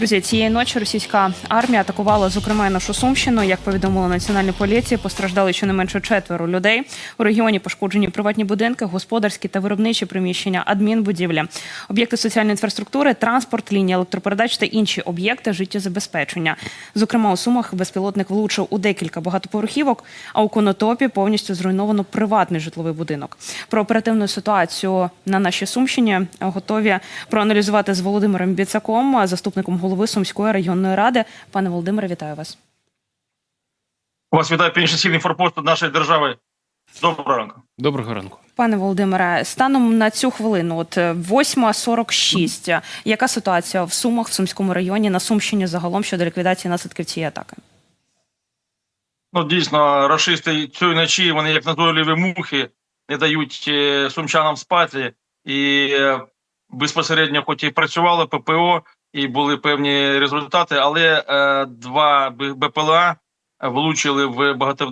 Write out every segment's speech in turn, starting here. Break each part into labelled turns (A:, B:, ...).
A: Друзі, цієї ночі російська армія атакувала, зокрема, і нашу сумщину. Як повідомила національна поліція, постраждали щонайменше четверо людей. У регіоні пошкоджені приватні будинки, господарські та виробничі приміщення, адмінбудівлі, об'єкти соціальної інфраструктури, транспорт, лінії електропередач та інші об'єкти життєзабезпечення. Зокрема, у сумах безпілотник влучив у декілька багатоповерхівок, а у конотопі повністю зруйновано приватний житловий будинок. Про оперативну ситуацію на нашій сумщині готові проаналізувати з Володимиром Біцаком, заступником голови Сумської районної ради. Пане Володимире, вітаю вас.
B: Вас вітає північно-східний форпост нашої держави. Доброго ранку.
C: Доброго ранку.
A: Пане Володимире, станом на цю хвилину, от е, 8.46, яка ситуація в Сумах, в Сумському районі, на Сумщині загалом щодо ліквідації наслідків цієї атаки?
B: Ну дійсно, рашисти цієї ночі вони як назойливі мухи не дають е, сумчанам спати, і е, безпосередньо, хоч і працювало ППО, і були певні результати, але е, два БПЛА влучили в багато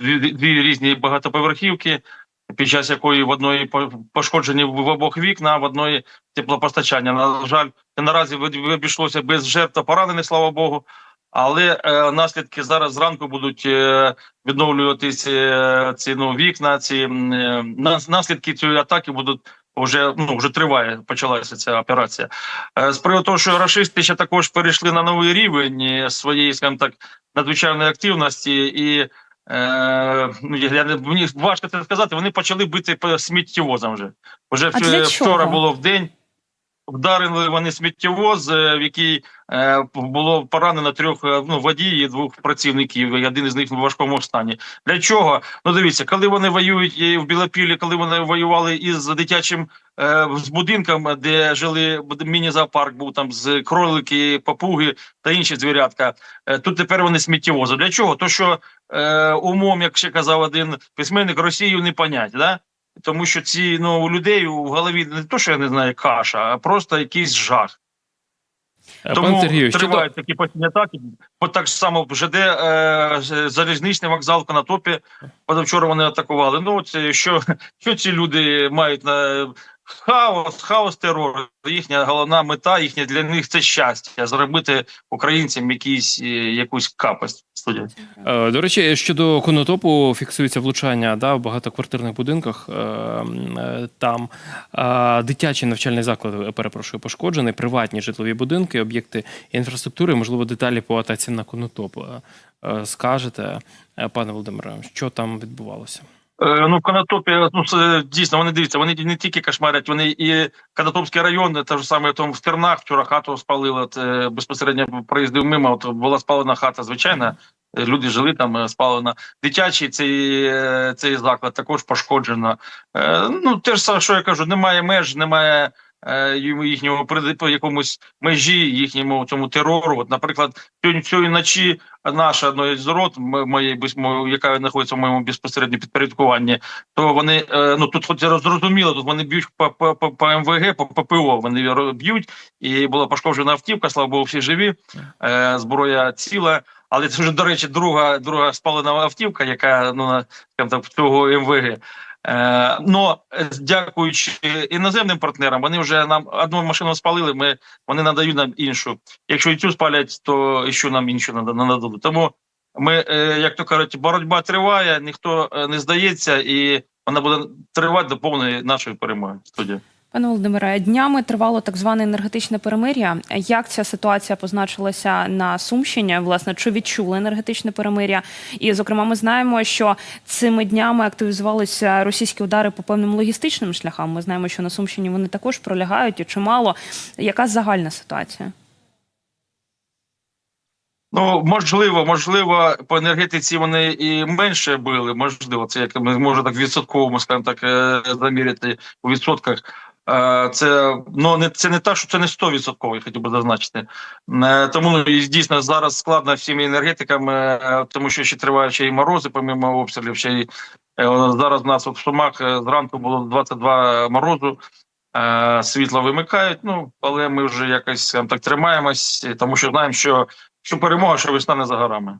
B: дві, дві різні багатоповерхівки, під час якої в одної пошкоджені в обох вікна, в одної теплопостачання. На жаль, наразі обійшлося без жертв та поранених, слава Богу. Але е, наслідки зараз зранку будуть е, відновлюватись е, ці ну, вікна. Ці е, наслідки цієї атаки будуть вже ну вже триває. Почалася ця операція. Е, з приводу того, що рашисти ще також перейшли на новий рівень своєї, скажімо так, надзвичайної активності, і е, ну я не мені важко це сказати. Вони почали бити по сміттєвозам. Вже Уже вчора
A: чого?
B: було в день. Вдарили вони сміттєвоз, е, в який е, було поранено трьох е, ну, водій і двох працівників. і Один із них в важкому стані. Для чого? Ну дивіться, коли вони воюють і в Білопілі, коли вони воювали із дитячим з будинком, де жили міні-зоопарк, був там з кролики, папуги та інші звірятка. Тут тепер вони сміттєвози. Для чого? То що умом, як ще казав один письменник, Росію не понять, да? Тому що ці ну у людей у голові не то, що я не знаю, каша, а просто якийсь жах.
C: Е,
B: Тому
C: Пане Сергію,
B: тривають такі постійні атаки. Бо так само в ЖД е, залізничний вокзал Конотопі. Позавчора вони атакували. Ну це що, що ці люди мають на хаос, хаос, терор. Їхня головна мета, їхня для них це щастя зробити українцям якісь е, якусь капость. Студія.
C: е, до речі, щодо конотопу фіксується влучання да, в багатоквартирних будинках. Е, е, Там е, дитячий навчальний заклад, е, перепрошую, пошкоджений, приватні житлові будинки, об'єкти інфраструктури, можливо, деталі по атаці на конотоп. Скажете, пане Володимире, що там відбувалося?
B: Е, Ну, в Конотопі, ну це дійсно вони дивіться, вони не тільки кошмарять, вони і Конотопський район, те ж саме там в Тернах вчора хату спалили. От, е, безпосередньо проїздив мимо. От була спалена хата, звичайна. е, Люди жили там, е, спалена. Дитячий цей, цей заклад також пошкоджено. Ну, те ж саме, що я кажу, немає меж, немає е, ї- їхнього по якомусь межі, їхньому цьому терору. От, наприклад, сьогодні цієї ночі наша одна з рот, моєї яка знаходиться в моєму безпосередньо підпорядкуванні, то вони е, ну тут хоч зрозуміло, тут вони б'ють по, по, по, по МВГ, по ППО. Вони б'ють, і була пошкоджена автівка. Слава Богу, всі живі. Е, зброя ціла. Але це вже, до речі, друга друга спалена автівка, яка ну на так, цього МВГ. Е, но е, дякуючи іноземним партнерам, вони вже нам одну машину спалили. Ми вони надають нам іншу. Якщо і цю спалять, то що нам іншу нада- нададуть. Тому ми, е, як то кажуть, боротьба триває, ніхто не здається, і вона буде тривати до повної нашої перемоги. Студія.
A: Пане Володимире, днями тривало так зване енергетичне перемир'я. Як ця ситуація позначилася на Сумщині? Власне, чи відчули енергетичне перемир'я? І, зокрема, ми знаємо, що цими днями активізувалися російські удари по певним логістичним шляхам. Ми знаємо, що на Сумщині вони також пролягають і чимало. Яка загальна ситуація?
B: Ну можливо, можливо, по енергетиці вони і менше били. Можливо, це як ми можемо так відсотково, скажімо так, е, заміряти у відсотках. Е, Це ну не це не так, що це не 100%, я хотів би зазначити. Е, Тому ну, і дійсно зараз складно всім енергетикам, е, тому що ще тривають ще й морози, помимо обстрілів. Ще й зараз у нас в Сумах зранку було 22 морозу. Світло вимикають. Ну але ми вже якось так тримаємось, тому що знаємо, що що перемога, що весна не за горами.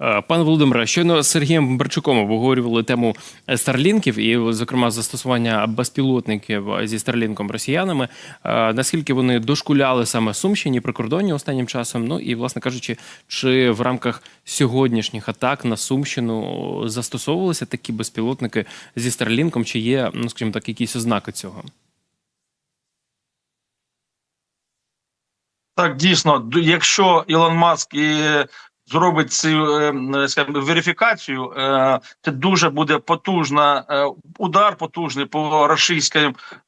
C: Е, Пане Володимире, щойно з Сергієм Берчуком обговорювали тему старлінків і, зокрема, застосування безпілотників зі старлінком росіянами. Е, Наскільки вони дошкуляли саме Сумщині прикордонні останнім часом? Ну і, власне кажучи, чи в рамках сьогоднішніх атак на Сумщину застосовувалися такі безпілотники зі старлінком? Чи є, ну скажімо так, якісь ознаки цього?
B: Так, дійсно, якщо Ілон Маск і зробить цю е, скажімо, верифікацію, е, це дуже буде потужна е, удар, потужний по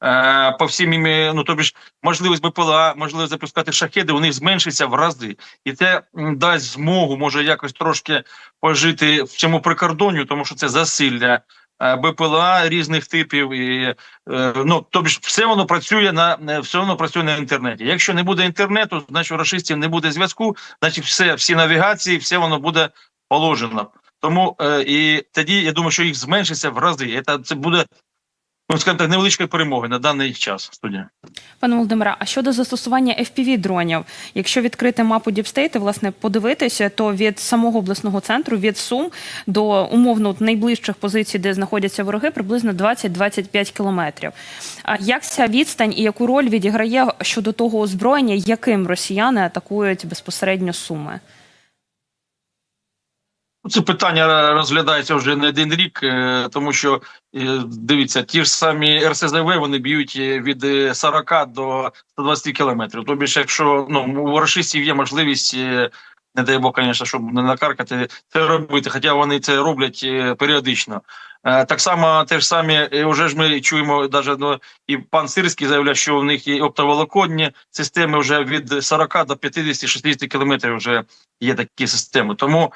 B: е, по всім ну тобі ж можливість БПЛА, можливість запускати шахеди, у них зменшиться в рази, і це дасть змогу, може якось трошки пожити в цьому прикордонню, тому що це засилля. Е, БПЛА різних типів і Е, ну тобі все воно працює на е, все воно працює на інтернеті. Якщо не буде інтернету, значить у расистів не буде зв'язку, значить все, всі навігації, все воно буде положено. Тому і тоді я думаю, що їх зменшиться в рази. Це буде ну скажімо так, невеличкою перемогою на даний час. Студія.
A: Пане Володимире, а щодо застосування fpv дронів, якщо відкрити мапу Діпстейт власне подивитися, то від самого обласного центру, від Сум до умовно найближчих позицій, де знаходяться вороги, приблизно 20-25 кілометрів. А як ця відстань і яку роль відіграє щодо того озброєння, яким росіяни атакують безпосередньо суми?
B: Це питання розглядається вже не один рік, е, тому що е, дивіться, ті ж самі РСЗВ вони б'ють е, від е, 40 до 120 кілометрів. Тобі ж, якщо ну у рашистів є можливість. Не дай Бог, звісно, щоб не накаркати це робити, хоча вони це роблять періодично. Так само те ж самі, е, вже ж ми чуємо, навіть ну, і пан Сирський заявляє, що в них є оптоволоконні системи вже від 40 до 50-60 кілометрів вже є такі системи. Тому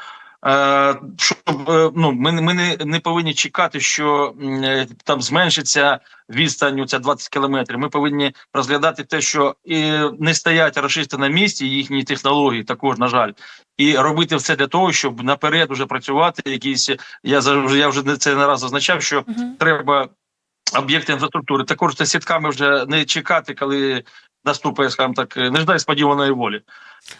B: щоб е, ну ми, ми не, не повинні чекати, що е, там зменшиться відстань оця 20 кілометрів. Ми повинні розглядати те, що і не стоять рашисти на місці, їхні технології також, на жаль, і робити все для того, щоб наперед уже працювати. Якісь я я вже це не раз зазначав, що
A: Угу.
B: треба об'єкти інфраструктури. Також це сітками вже не чекати, коли наступає, скажімо так, не ждай сподіваної волі,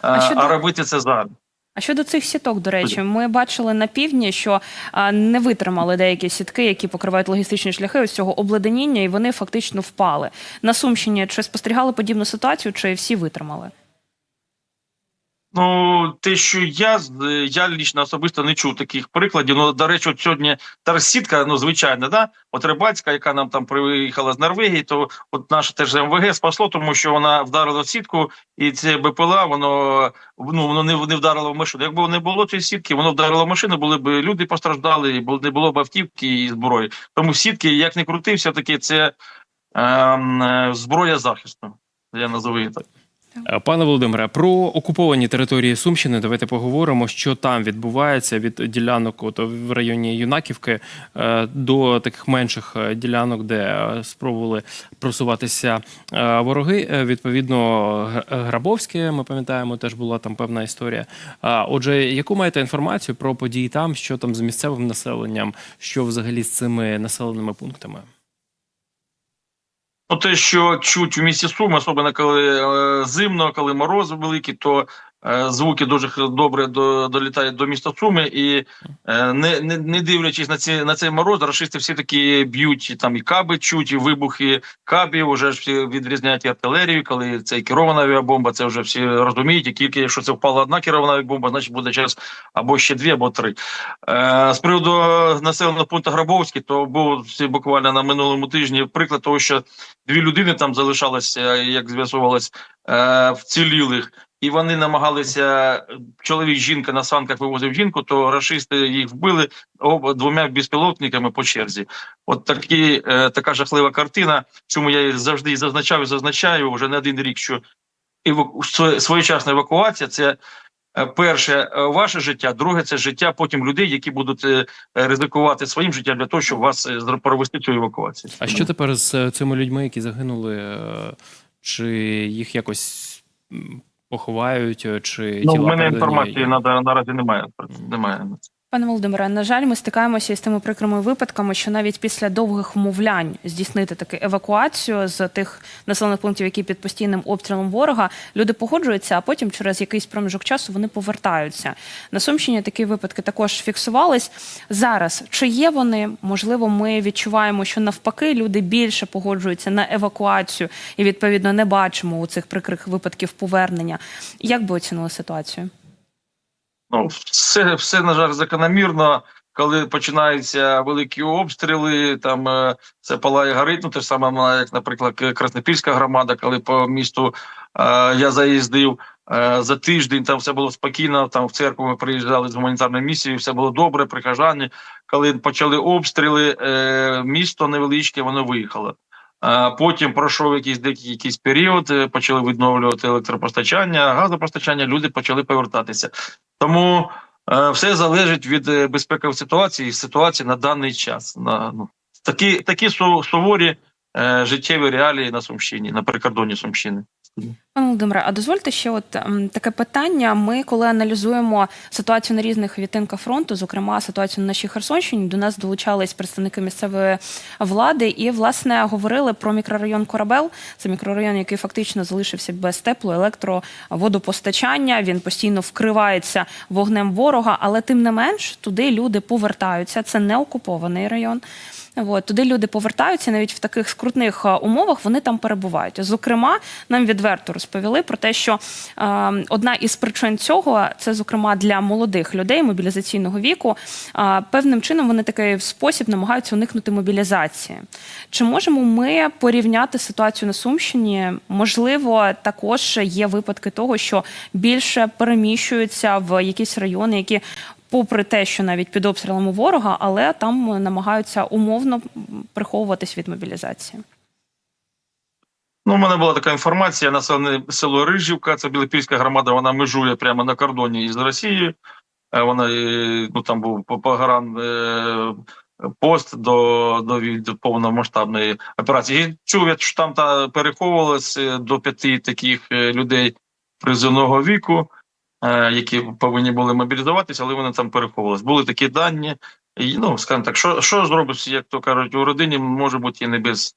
B: а,
A: А щодо-
B: а робити це зараз.
A: А щодо цих сіток, до речі, ми бачили на півдні, що а, не витримали деякі сітки, які покривають логістичні шляхи ось цього обледеніння, і вони фактично впали. На Сумщині чи спостерігали подібну ситуацію, чи всі витримали?
B: Ну, те, що я я лічно особисто не чув таких прикладів. Ну, до речі, от сьогодні тарсітка, ну звичайно, да, от рибацька, яка нам там приїхала з Норвегії, то от наше теж МВГ спасло, тому що вона вдарила в сітку, і це БПЛА, воно ну воно не, не вдарило в машину. Якби не було цієї сітки, воно вдарило в машину, були б люди постраждали, і не було б автівки і зброї. Тому сітки, як не крути, все таки це ем, е, зброя захисту. Я назову її так.
C: Е, Пане Володимире, про окуповані території Сумщини давайте поговоримо, що там відбувається від ділянок от в районі Юнаківки е, до таких менших е, ділянок, де спробували просуватися вороги. Відповідно, Грабовське, ми пам'ятаємо, теж була там певна історія. Отже, яку маєте інформацію про події там, що там з місцевим населенням, що взагалі з цими населеними пунктами?
B: Ну, те, що чуть в місті Суми, особливо коли е, зимно, коли морози великі, то звуки дуже добре до, долітають до міста Суми, і е, не, не, не дивлячись на ці на цей мороз, рашисти всі таки б'ють і там і каби, чуть, і вибухи кабів. Вже ж всі відрізняють і артилерію, коли це керована авіабомба, це вже всі розуміють. І тільки якщо це впала одна керована авіабомба, значить буде час або ще дві, або три. Е, з приводу населеного пункту Грабовський, то був буквально на минулому тижні приклад того, що дві людини там залишалися, як з'ясувалось, е, вцілілих, і вони намагалися чоловік, жінка на санках вивозив жінку, то рашисти їх вбили оба двома безпілотниками по черзі. От такі, е, така жахлива картина. Чому я завжди зазначав і зазначаю вже не один рік, що еваку... своєчасна евакуація це. е, Перше, е, ваше життя, друге це життя потім людей, які будуть е, ризикувати своїм життям для того, щоб вас провести цю евакуацію.
C: А що тепер з цими людьми, які загинули? Чи їх якось поховають, е, чи
B: Ну,
C: тіла
B: в мене інформації на, наразі немає. Немає.
A: Пане Володимире, на жаль, ми стикаємося із тими прикрими випадками, що навіть після довгих вмовлянь здійснити таку евакуацію з тих населених пунктів, які під постійним обстрілом ворога, люди погоджуються, а потім через якийсь проміжок часу вони повертаються. На Сумщині такі випадки також фіксувались. Зараз чи є вони? Можливо, ми відчуваємо, що навпаки люди більше погоджуються на евакуацію і відповідно не бачимо у цих прикрих випадків повернення. Як би оцінили ситуацію?
B: Ну, все, все, на жаль, закономірно. Коли починаються великі обстріли, там е, це палає горить, ну те ж саме, як, наприклад, Краснопільська громада, коли по місту е, я заїздив е, за тиждень, там все було спокійно. Там в церкву ми приїжджали з гуманітарною місією, все було добре, прихожани. Коли почали обстріли, е, місто невеличке, воно виїхало. Потім пройшов якийсь дикий якийсь період, е, почали відновлювати електропостачання, газопостачання, люди почали повертатися. Тому е, все залежить від е, безпекової ситуації і ситуації на даний час. На, ну, такі, такі су- суворі е, життєві реалії на Сумщині, на прикордоні Сумщини.
A: Пане Володимире, а дозвольте ще от ем, таке питання. Ми, коли аналізуємо ситуацію на різних відтинках фронту, зокрема ситуацію на нашій Херсонщині, до нас долучались представники місцевої влади і власне говорили про мікрорайон Корабел. Це мікрорайон, який фактично залишився без тепло, електро, водопостачання. Він постійно вкривається вогнем ворога, але тим не менш туди люди повертаються. Це не окупований район. От, туди люди повертаються, навіть в таких скрутних е, умовах вони там перебувають. Зокрема, нам відверто розповіли про те, що е, одна із причин цього це, зокрема, для молодих людей мобілізаційного віку. Певним чином вони такий спосіб намагаються уникнути мобілізації. Чи можемо ми порівняти ситуацію на Сумщині? Можливо, також є випадки того, що більше переміщуються в якісь райони, які попри те, що навіть під обстрілами ворога, але там намагаються умовно приховуватись від мобілізації.
B: Ну, у мене була така інформація. Населене село Рижівка, це Білопільська громада, вона межує прямо на кордоні із Росією. Е, Вона е, ну там був погран е, пост до, до, до повномасштабної операції. І чув, я, що там та переховувалось е, до п'яти таких людей призовного віку, які повинні були мобілізуватися, але вони там переховувалися. Були такі дані. І, ну, скажімо так, що, що зробиш, як то кажуть, у родині може бути і не без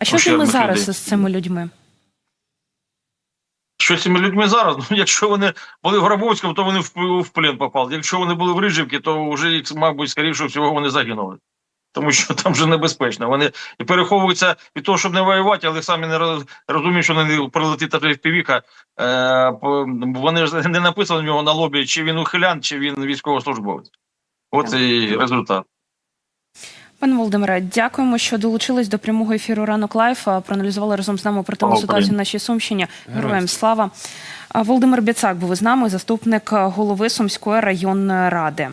A: А що з ними зараз
B: людей.
A: з цими людьми?
B: Що з цими людьми зараз? Ну, якщо вони були в Грабовському, то вони в, в плен попали. Якщо вони були в Рижівці, то вже їх, мабуть, скоріше всього, вони загинули. Тому що там вже небезпечно. Вони і переховуються від того, щоб не воювати, але самі не розуміють, що не прилетить та впівіка. Е, вони ж не написано в нього на лобі, чи він ухилян, чи він військовослужбовець. От і результат.
A: Пане Володимире, дякуємо, що долучились до прямого ефіру ранок лайф. Проаналізували разом з нами про
B: Слава
A: ситуацію на нашій Сумщині.
C: Героям
A: Героям слава. Володимир Біцак був із нами, заступник голови Сумської районної ради.